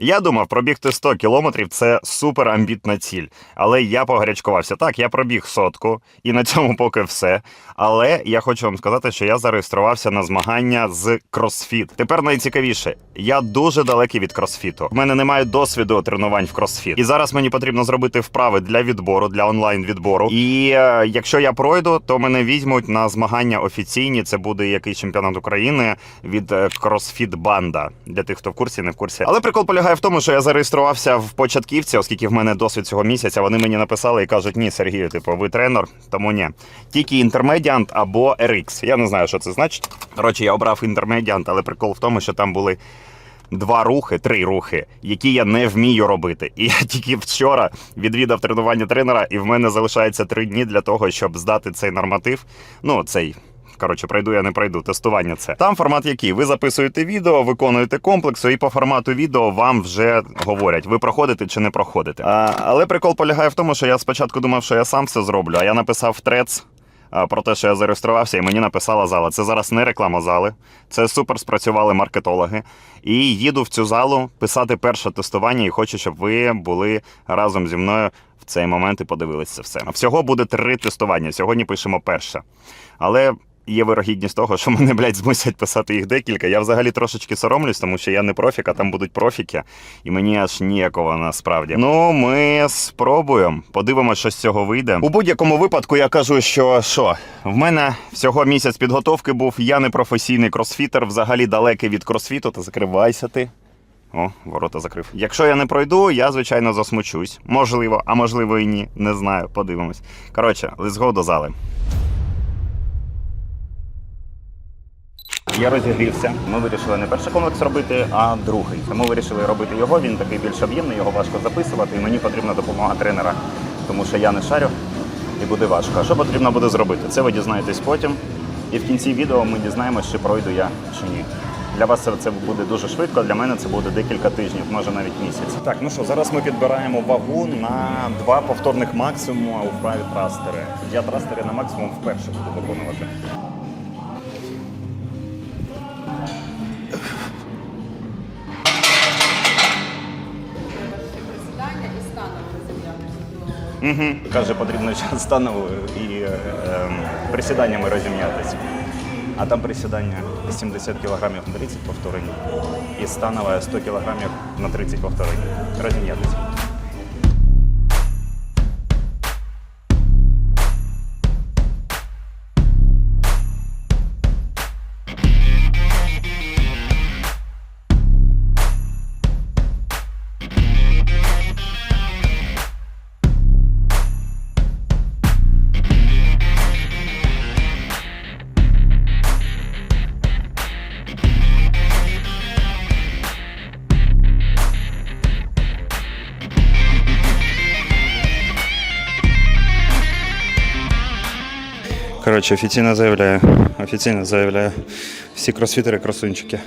Я думав, пробігти 100 кілометрів це супер амбітна ціль. Але я погарячкувався. Так, я пробіг сотку, і на цьому поки все. Але я хочу вам сказати, що я зареєструвався на змагання з кросфіт. Тепер найцікавіше, я дуже далекий від кросфіту. У мене немає досвіду тренувань в кросфіт. І зараз мені потрібно зробити вправи для відбору, для онлайн відбору. І е, якщо я пройду, то мене візьмуть на змагання офіційні. Це буде якийсь чемпіонат України від кросфіт банда для тих, хто в курсі, не в курсі. Але прикол полягає в тому, що я зареєструвався в початківці, оскільки в мене досвід цього місяця. Вони мені написали і кажуть: ні, Сергію, типу, ви тренер, тому ні. Тільки інтермедіант або RX. Я не знаю, що це значить. Коротше, я обрав інтермедіант, але прикол в тому, що там були. Два рухи, три рухи, які я не вмію робити. І я тільки вчора відвідав тренування тренера, і в мене залишається три дні для того, щоб здати цей норматив. Ну, цей. Коротше, пройду я не пройду. Тестування це. Там формат який? Ви записуєте відео, виконуєте комплексу, і по формату відео вам вже говорять, ви проходите чи не проходите. А, але прикол полягає в тому, що я спочатку думав, що я сам все зроблю, а я написав трец. Про те, що я зареєструвався, і мені написала зала. Це зараз не реклама зали, це супер спрацювали маркетологи. І їду в цю залу писати перше тестування, і хочу, щоб ви були разом зі мною в цей момент і подивилися все. Всього буде три тестування. Сьогодні пишемо перше. Але є вирогідність того, що мене, блядь, змусять писати їх декілька. Я взагалі трошечки соромлюсь, тому що я не профік, а там будуть профіки, і мені аж ніякого насправді. Ну, ми спробуємо. Подивимося, що з цього вийде. У будь-якому випадку я кажу, що що, в мене всього місяць підготовки був. Я не професійний кросфітер, взагалі далекий від кросфіту, та закривайся ти. О, ворота закрив. Якщо я не пройду, я звичайно засмучусь. Можливо, а можливо і ні. Не знаю. Подивимось. Коротше, let's до зали. Я розігрівся. Ми вирішили не перший комплекс робити, а другий. Тому вирішили робити його. Він такий більш об'ємний, його важко записувати, і мені потрібна допомога тренера, тому що я не шарю і буде важко. Що потрібно буде зробити? Це ви дізнаєтесь потім. І в кінці відео ми дізнаємося, чи пройду я чи ні. Для вас це буде дуже швидко, для мене це буде декілька тижнів, може навіть місяць. Так, ну що, зараз ми підбираємо вагу на два повторних максимума у вправі трастери. Я трастери на максимум вперше буду виконувати. Угу. Каже, потрібно час становою і е, ем, присіданнями розім'ятися. А там присідання 70 кг на 30 повторень і станове 100 кг на 30 повторень. Розім'ятися. Коротше, офіційно заявляю. Офіційно заявляю. Всі кросфітери красунчики.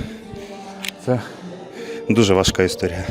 Це дуже важка історія.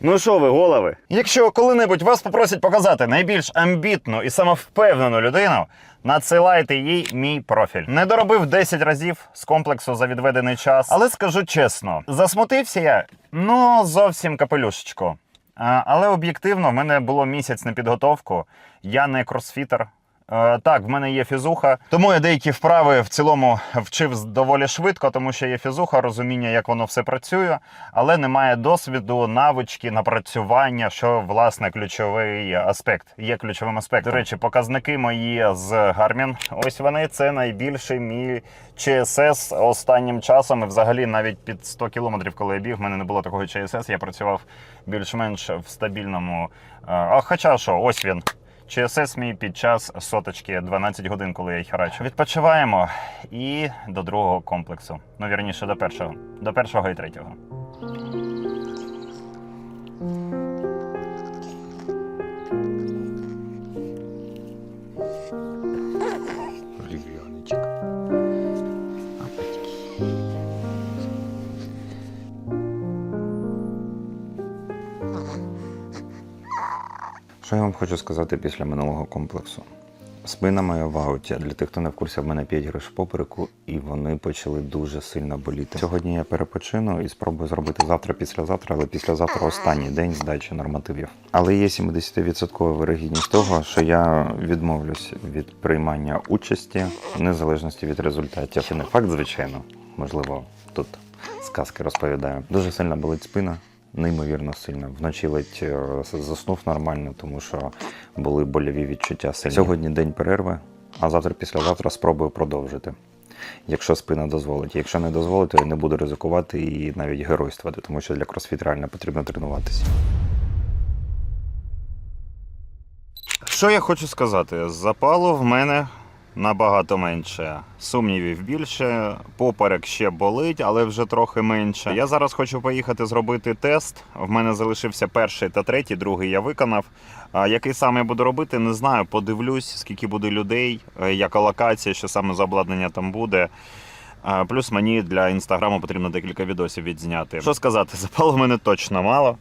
Ну що ви, голови? Якщо коли-небудь вас попросять показати найбільш амбітну і самовпевнену людину, надсилайте їй мій профіль. Не доробив 10 разів з комплексу за відведений час, але скажу чесно, засмутився я ну зовсім капелюшечку. Але об'єктивно, в мене було місяць на підготовку. Я не кросфітер. Е, Так, в мене є фізуха, тому я деякі вправи в цілому вчив доволі швидко, тому що є фізуха, розуміння, як воно все працює, але немає досвіду, навички, напрацювання, що власне ключовий аспект. Є ключовим аспектом. До речі, показники мої з Garmin. Ось вони це найбільший мій ЧСС останнім часом. І взагалі навіть під 100 кілометрів, коли я біг, в мене не було такого ЧСС. Я працював більш-менш в стабільному. е, А хоча що, ось він. ЧСС мій під час соточки 12 годин, коли я херачу. Відпочиваємо і до другого комплексу. Ну, вірніше, до першого. До першого і третього. Що я вам хочу сказати після минулого комплексу? Спина моя в ауті. Для тих, хто не в курсі, в мене 5 гриш попереку, і вони почали дуже сильно боліти. Сьогодні я перепочину і спробую зробити завтра, післязавтра, але післязавтра останній день здачі нормативів. Але є 70% вирогідність того, що я відмовлюсь від приймання участі в незалежності від результатів. Це не факт, звичайно. Можливо, тут сказки розповідаю. Дуже сильно болить спина. Неймовірно сильно. Вночі ледь е, заснув нормально, тому що були больові відчуття сильні. Сьогодні день перерви, а завтра, післязавтра спробую продовжити. Якщо спина дозволить. Якщо не дозволить, то я не буду ризикувати і навіть геройствувати, тому що для кросфіт реально потрібно тренуватися. Що я хочу сказати? Запалу в мене набагато менше. Сумнівів більше, поперек ще болить, але вже трохи менше. Я зараз хочу поїхати зробити тест. В мене залишився перший та третій, другий я виконав. Який саме я буду робити, не знаю. Подивлюсь, скільки буде людей, е, яка локація, що саме за обладнання там буде. Плюс мені для інстаграму потрібно декілька відосів відзняти. Що сказати, запалу в мене точно мало.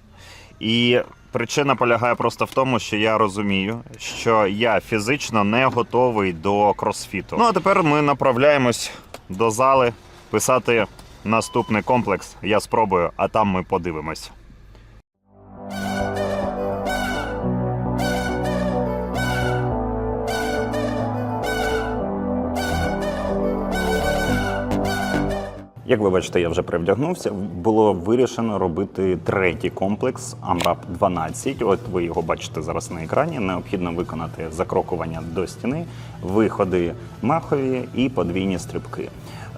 І причина полягає просто в тому, що я розумію, що я фізично не готовий до кросфіту. Ну а тепер ми направляємось до зали писати наступний комплекс. Я спробую, а там ми подивимось. Як ви бачите, я вже привдягнувся. Було вирішено робити третій комплекс AMRAP 12. От ви його бачите зараз на екрані. Необхідно виконати закрокування до стіни, виходи махові і подвійні стрибки.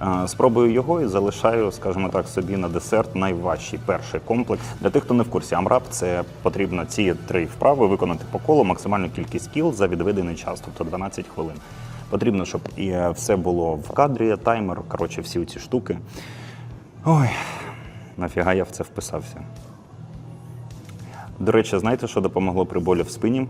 Е, Спробую його і залишаю, скажімо так, собі на десерт найважчий перший комплекс. Для тих, хто не в курсі, AMRAP – це потрібно ці три вправи виконати по колу максимальну кількість кіл за відведений час, тобто 12 хвилин. Потрібно, щоб і е, все було в кадрі, таймер, коротше, всі ці штуки. Ой, нафіга я в це вписався. До речі, знаєте, що допомогло при болі в спині?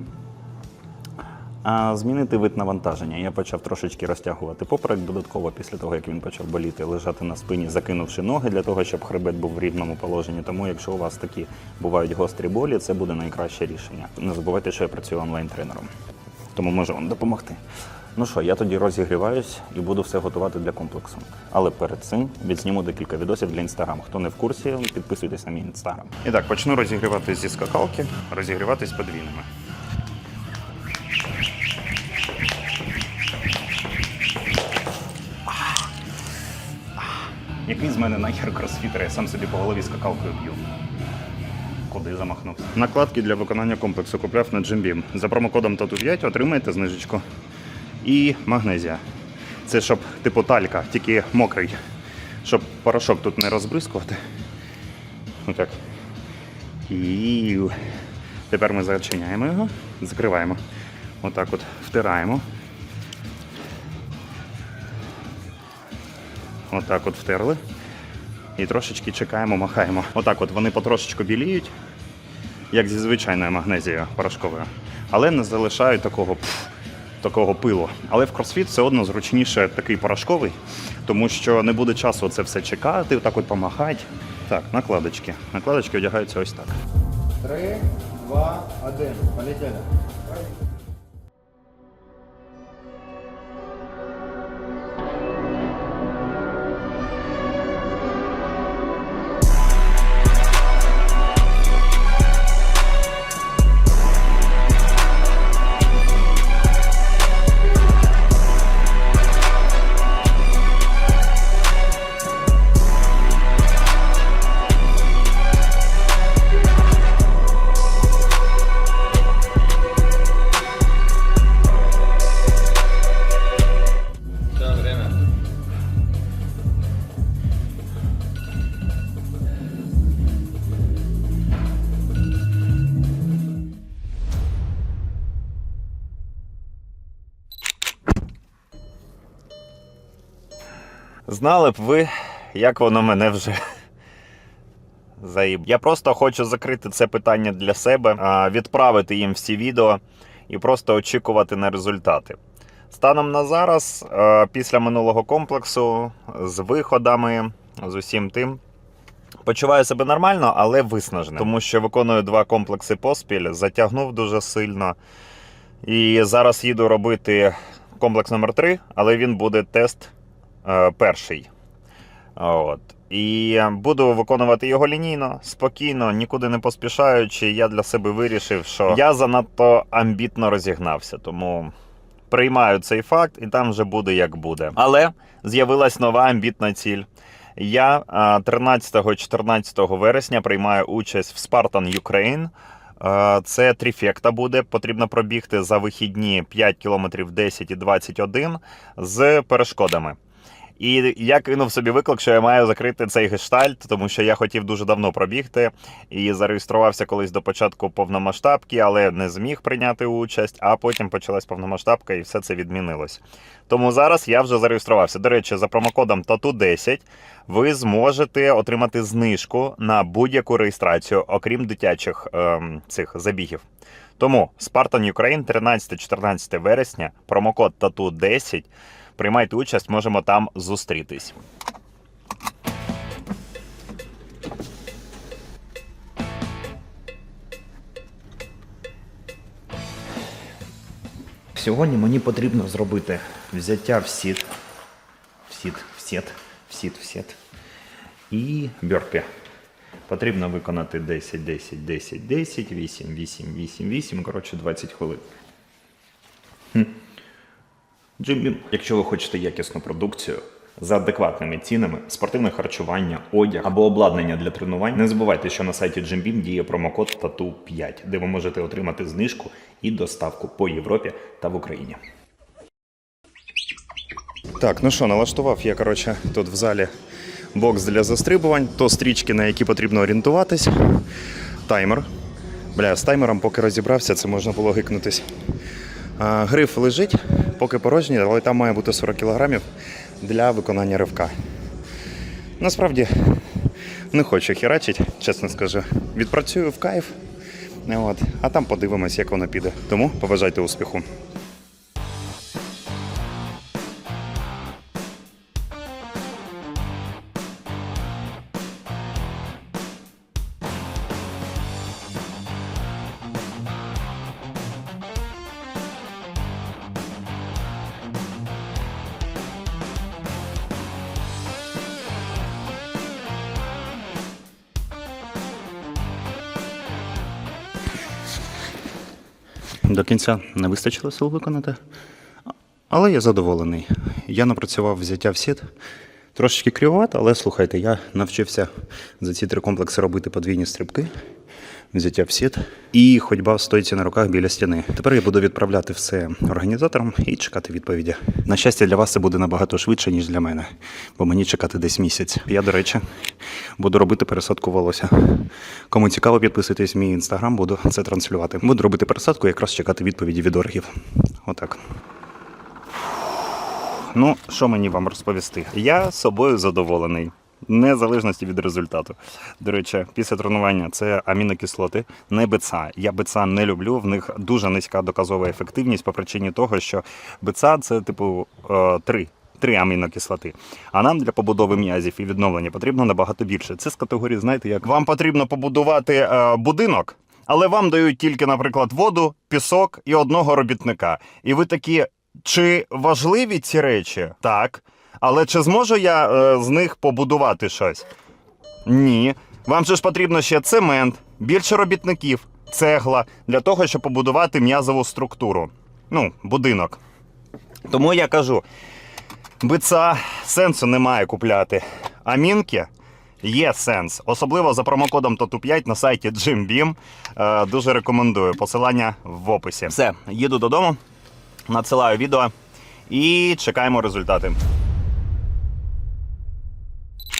А, змінити вид навантаження. Я почав трошечки розтягувати поперек додатково після того, як він почав боліти, лежати на спині, закинувши ноги для того, щоб хребет був в рівному положенні. Тому, якщо у вас такі бувають гострі болі, це буде найкраще рішення. Не забувайте, що я працюю онлайн-тренером, тому можу вам допомогти. Ну що, я тоді розігріваюсь і буду все готувати для комплексу. Але перед цим відзніму декілька відосів для інстаграм. Хто не в курсі, підписуйтесь на мій інстаграм. І так, почну розігріватись зі скакалки, розігріватись подвійними. Який з мене нахер кросфітер, я сам собі по голові скакалкою б'ю. Куди замахнувся? Накладки для виконання комплексу купляв на Jim За промокодом TATU5 отримаєте знижечку. І магнезія. Це щоб типу талька, тільки мокрий. Щоб порошок тут не розбризкувати. Отак. І тепер ми зачиняємо його, закриваємо. Отак от втираємо. Отак от втерли. І трошечки чекаємо, махаємо. Отак от вони потрошечку біліють, як зі звичайною магнезією порошковою. Але не залишають такого, пф, такого пилу. Але в кросфіт все одно зручніше такий порошковий, тому що не буде часу це все чекати, отак от помахати. Так, накладочки. Накладочки одягаються ось так. Три, два, один. Полетели. Знали б ви, як воно мене вже заїб. Я просто хочу закрити це питання для себе, відправити їм всі відео і просто очікувати на результати. Станом на зараз, після минулого комплексу, з виходами, з усім тим, почуваю себе нормально, але виснажений. Тому що виконую два комплекси поспіль, затягнув дуже сильно. І зараз їду робити комплекс номер 3 але він буде тест перший. От. І буду виконувати його лінійно, спокійно, нікуди не поспішаючи. Я для себе вирішив, що я занадто амбітно розігнався, тому приймаю цей факт, і там вже буде як буде. Але з'явилась нова амбітна ціль. Я 13-14 вересня приймаю участь в Spartan Ukraine. Е, Це тріфекта буде. Потрібно пробігти за вихідні 5 км 10 і 21 з перешкодами. І я кинув собі виклик, що я маю закрити цей гештальт, тому що я хотів дуже давно пробігти і зареєструвався колись до початку повномасштабки, але не зміг прийняти участь. А потім почалась повномасштабка, і все це відмінилось. Тому зараз я вже зареєструвався. До речі, за промокодом TATU10 ви зможете отримати знижку на будь-яку реєстрацію, окрім дитячих ем, цих забігів. Тому Spartan Ukraine 13-14 вересня, промокод TATU10. Приймайте участь, можемо там зустрітись. Сьогодні мені потрібно зробити взяття в сіт, в сіт, в сіт, в сіт, в сіт і бьорпі. Потрібно виконати 10, 10, 10, 10, 8, 8, 8, 8, коротше 20 хвилин. Джимбі, якщо ви хочете якісну продукцію за адекватними цінами, спортивне харчування, одяг або обладнання для тренувань, не забувайте, що на сайті Джимбім діє промокод TATU5, де ви можете отримати знижку і доставку по Європі та в Україні. Так, ну що, налаштував я, коротше, тут в залі бокс для застрибувань, то стрічки, на які потрібно орієнтуватись, таймер. Бля, з таймером, поки розібрався, це можна було гикнутись. Гриф лежить, поки порожній, але там має бути 40 кг для виконання ривка. Насправді не хочу херачить, чесно скажу. Відпрацюю в кайф, от, а там подивимось, як воно піде. Тому побажайте успіху. До кінця не вистачило сил виконати. Але я задоволений. Я напрацював взяття в сіт. Трошечки крівато, але слухайте, я навчився за ці три комплекси робити подвійні стрибки, взяття в сіт і ходьба в стойці на руках біля стіни. Тепер я буду відправляти все організаторам і чекати відповіді. На щастя, для вас це буде набагато швидше, ніж для мене, бо мені чекати десь місяць. Я, до речі, буду робити пересадку волосся. Кому цікаво, підписуйтесь в мій інстаграм, буду це транслювати. Буду робити пересадку, якраз чекати відповіді від оргів. Отак. Ну, що мені вам розповісти? Я собою задоволений. Незалежності від результату. До речі, після тренування це амінокислоти, не БЦА. Я БЦА не люблю. В них дуже низька доказова ефективність по причині того, що БЦА це типу е, три. Три амінокислоти. А нам для побудови м'язів і відновлення потрібно набагато більше. Це з категорії, знаєте, як вам потрібно побудувати е, будинок, але вам дають тільки, наприклад, воду, пісок і одного робітника. І ви такі, чи важливі ці речі? Так. Але чи зможу я е, з них побудувати щось? Ні. Вам же ж потрібно ще цемент, більше робітників, цегла для того, щоб побудувати м'язову структуру. Ну, будинок. Тому я кажу: бица сенсу немає купляти. А мінки є сенс. Особливо за промокодом TATU5 на сайті JimBeam. Е, дуже рекомендую. Посилання в описі. Все, їду додому, надсилаю відео і чекаємо результати.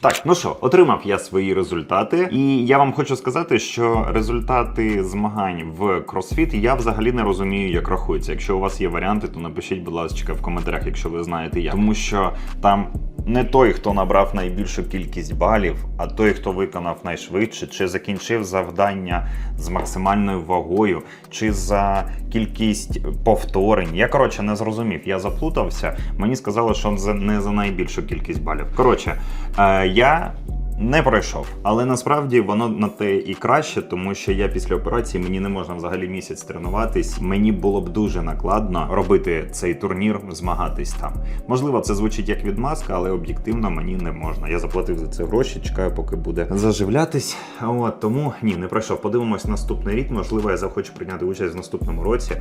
Так, ну що, отримав я свої результати, і я вам хочу сказати, що результати змагань в кросфіт я взагалі не розумію, як рахуються. Якщо у вас є варіанти, то напишіть, будь ласка, в коментарях, якщо ви знаєте як. Тому що там не той, хто набрав найбільшу кількість балів, а той, хто виконав найшвидше, чи закінчив завдання з максимальною вагою, чи за кількість повторень. Я коротше не зрозумів. Я заплутався. Мені сказали, що не за найбільшу кількість балів. Коротше, е, я Не пройшов, але насправді воно на те і краще, тому що я після операції мені не можна взагалі місяць тренуватись. Мені було б дуже накладно робити цей турнір, змагатись там. Можливо, це звучить як відмазка, але об'єктивно мені не можна. Я заплатив за це гроші, чекаю, поки буде заживлятись. От тому ні, не пройшов. Подивимось наступний рік. Можливо, я захочу прийняти участь в наступному році.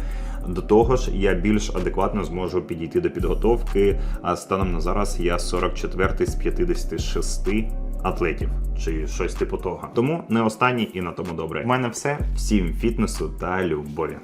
До того ж, я більш адекватно зможу підійти до підготовки. А станом на зараз я 44 з 56 атлетів чи щось типу того. Тому не останній і на тому добре. У мене все. Всім фітнесу та любові.